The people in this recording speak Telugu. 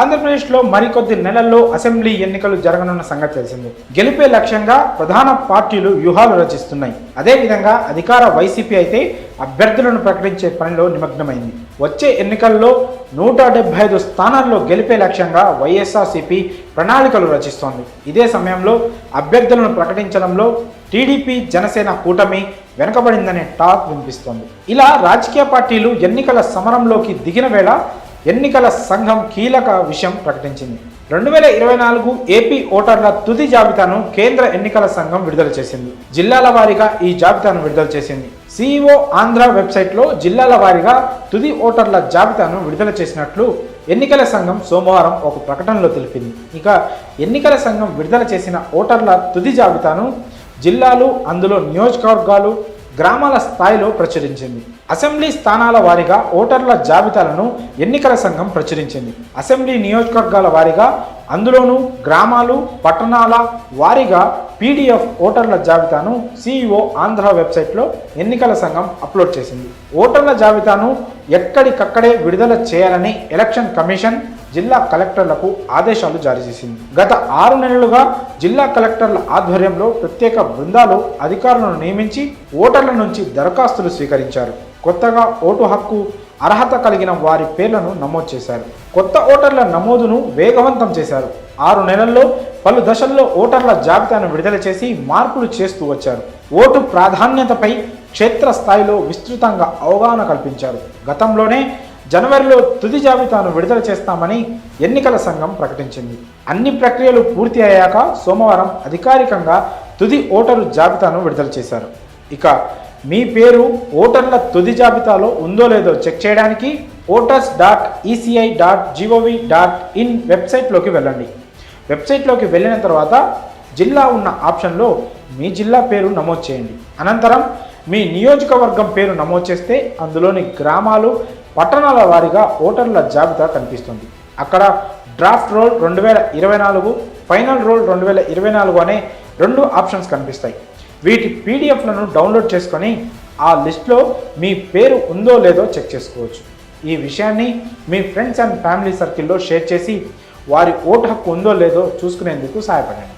ఆంధ్రప్రదేశ్లో మరికొద్ది నెలల్లో అసెంబ్లీ ఎన్నికలు జరగనున్న సంగతి తెలిసింది. గెలిపే లక్ష్యంగా ప్రధాన పార్టీలు వ్యూహాలు రచిస్తున్నాయి. అదేవిధంగా అధికార వైసీపీ అయితే అభ్యర్థులను ప్రకటించే పనిలో నిమగ్నమైంది. వచ్చే ఎన్నికల్లో నూట డెబ్బై ఐదు స్థానాల్లో గెలిపే లక్ష్యంగా వైఎస్ఆర్సీపీ ప్రణాళికలు రచిస్తోంది. ఇదే సమయంలో అభ్యర్థులను ప్రకటించడంలో టీడీపీ జనసేన కూటమి వెనుకబడిందనే టాక్ వినిపిస్తోంది. ఇలా రాజకీయ పార్టీలు ఎన్నికల సమరంలోకి దిగిన వేళ ఎన్నికల సంఘం కీలక విషయం ప్రకటించింది. రెండు వేల ఇరవై నాలుగు ఏపీ ఓటర్ల తుది జాబితాను కేంద్ర ఎన్నికల సంఘం విడుదల చేసింది. జిల్లాల వారీగా ఈ జాబితాను విడుదల చేసింది. సిఇఓ ఆంధ్ర వెబ్సైట్లో జిల్లాల వారీగా తుది ఓటర్ల జాబితాను విడుదల చేసినట్లు ఎన్నికల సంఘం సోమవారం ఒక ప్రకటనలో తెలిపింది. ఇక ఎన్నికల సంఘం విడుదల చేసిన ఓటర్ల తుది జాబితాను జిల్లాలు అందులో నియోజకవర్గాలు గ్రామాల స్థాయిలో ప్రచురించింది. అసెంబ్లీ స్థానాల వారీగా ఓటర్ల జాబితాలను ఎన్నికల సంఘం ప్రచురించింది. అసెంబ్లీ నియోజకవర్గాల వారీగా అందులోనూ గ్రామాలు పట్టణాల వారీగా పీడిఎఫ్ ఓటర్ల జాబితాను సిఇఓ ఆంధ్ర వెబ్సైట్లో ఎన్నికల సంఘం అప్లోడ్ చేసింది. ఓటర్ల జాబితాను ఎక్కడికక్కడే విడుదల చేయాలని ఎలక్షన్ కమిషన్ జిల్లా కలెక్టర్లకు ఆదేశాలు జారీ చేసింది. గత ఆరు నెలలుగా జిల్లా కలెక్టర్ల ఆధ్వర్యంలో ప్రత్యేక బృందాలు అధికారులను నియమించి ఓటర్ల నుంచి దరఖాస్తులు స్వీకరించారు. కొత్తగా ఓటు హక్కు అర్హత కలిగిన వారి పేర్లను నమోదు చేశారు. కొత్త ఓటర్ల నమోదును వేగవంతం చేశారు. ఆరు నెలల్లో పలు దశల్లో ఓటర్ల జాబితాను విడుదల చేసి మార్పులు చేస్తూ వచ్చారు. ఓటు ప్రాధాన్యతపై క్షేత్రస్థాయిలో విస్తృతంగా అవగాహన కల్పించారు. గతంలోనే జనవరిలో తుది జాబితాను విడుదల చేస్తామని ఎన్నికల సంఘం ప్రకటించింది. అన్ని ప్రక్రియలు పూర్తి అయ్యాక సోమవారం అధికారికంగా తుది ఓటరు జాబితాను విడుదల చేశారు. ఇక మీ పేరు ఓటర్ల తుది జాబితాలో ఉందో లేదో చెక్ చేయడానికి voters dot ECI dot GOV dot in వెబ్సైట్లోకి వెళ్ళండి. వెబ్సైట్లోకి వెళ్ళిన తర్వాత జిల్లా ఉన్న ఆప్షన్లో మీ జిల్లా పేరు నమోదు చేయండి. అనంతరం మీ నియోజకవర్గం పేరు నమోదు చేస్తే అందులోని గ్రామాలు పట్టణాల వారీగా ఓటర్ల జాబితా కనిపిస్తుంది. అక్కడ డ్రాఫ్ట్ రోల్ రెండు వేల ఇరవై నాలుగు ఫైనల్ రోల్ రెండు వేల ఇరవై నాలుగు అనే రెండు ఆప్షన్స్ కనిపిస్తాయి. వీటి పీడిఎఫ్లను డౌన్లోడ్ చేసుకొని ఆ లిస్ట్లో మీ పేరు ఉందో లేదో చెక్ చేసుకోవచ్చు. ఈ విషయాన్ని మీ ఫ్రెండ్స్ అండ్ ఫ్యామిలీ సర్కిల్లో షేర్ చేసి వారి ఓటు హక్కు ఉందో లేదో చూసుకునేందుకు సహాయపడండి.